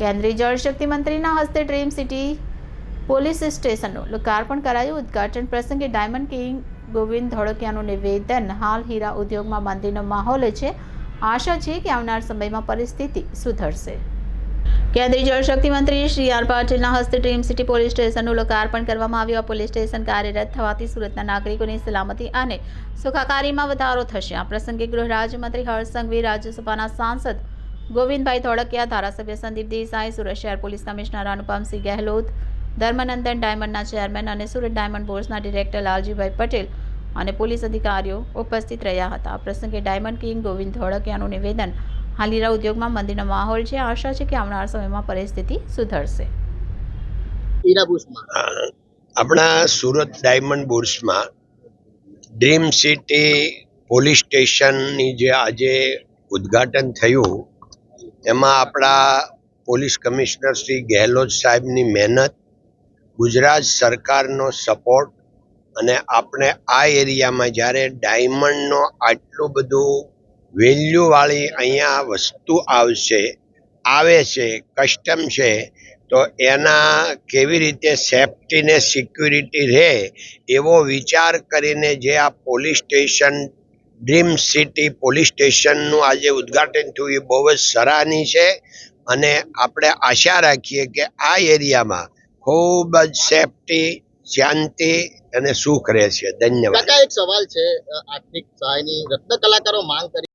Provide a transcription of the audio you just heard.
કેન્દ્રીય જળશક્તિ મંત્રીના હસ્તે dream city police સ્ટેશનનું લોકાર્પણ કરાયું. ઉદઘાટન પ્રસંગે ડાયમંડ કિંગ ગોવિંદ ધોળકિયાનું નિવેદન. હાલ હીરા ઉદ્યોગમાં મંદીનો માહોલ છે. આશા છે કે આવનાર સમયમાં પરિસ્થિતિ સુધરશે. કેન્દ્રીય જળશક્તિ મંત્રી શ્રી આર પાટીલના હસ્તે ડ્રીમ સિટી પોલીસ સ્ટેશનનું લોકાર્પણ કરવામાં આવ્યું. આ પોલીસ સ્ટેશન કાર્યરત થવાથી સુરતના નાગરિકોની સલામતી અને સુખાકારીમાં વધારો થશે. આ પ્રસંગે ગૃહ રાજ્યમંત્રી હર્ષ સંઘવી રાજ્યસભાના સાંસદ ગોવિંદભાઈ ધોળકિયા, ધારાસભ્ય સંદીપ દેસાઈ, સુરત શહેર પોલીસ કમિશનર અનુપમસિંહ ગહેલોત, ધર્મનંદન ડાયમંડના ચેરમેન અને સુરત ડાયમંડ બોર્ડના ડિરેક્ટર લાલજીભાઈ પટેલ અને પોલીસ અધિકારીઓ ઉપસ્થિત રહ્યા હતા. આ પ્રસંગે ડાયમંડ કિંગ ગોવિંદ ધોળકિયાનું નિવેદન હાલીરા ઉદ્યોગમાં મંદીનો માહોલ છે. આશા છે કે આવનાર સમયમાં પરિસ્થિતિ સુધરશે. આપણા સુરત ડાયમંડ બોર્સમાં ડ્રીમ સિટી પોલીસ સ્ટેશનની જે આજે ઉદ્ઘાટન થયું એમાં આપણા પોલીસ કમિશનર શ્રી ગેહલોત સાહેબની મહેનત, ગુજરાત સરકારનો સપોર્ટ અને આપણે આ એરિયામાં જ્યારે ડાયમંડનો આટલું બધું વેલ્યુવાળી અહીંયા વસ્તુ આવશે, આવે છે, કસ્ટમ છે, તો એના કેવી રીતે સેફટી ને સિક્યુરિટી રહે એવો વિચાર કરીને જે આ police station dream city police સ્ટેશનનું આજે ઉદ્ઘાટન થયું. એ બહુ જ સરાહની છે અને આપણે આશા રાખીએ કે આ એરિયામાં ખૂબ જ સેફટી, શાંતિ અને સુખ રહેશે. ધન્યવાદ. એક સવાલ છે. આર્થિક સહાયની રત્ન કલાકારો માંગ કરી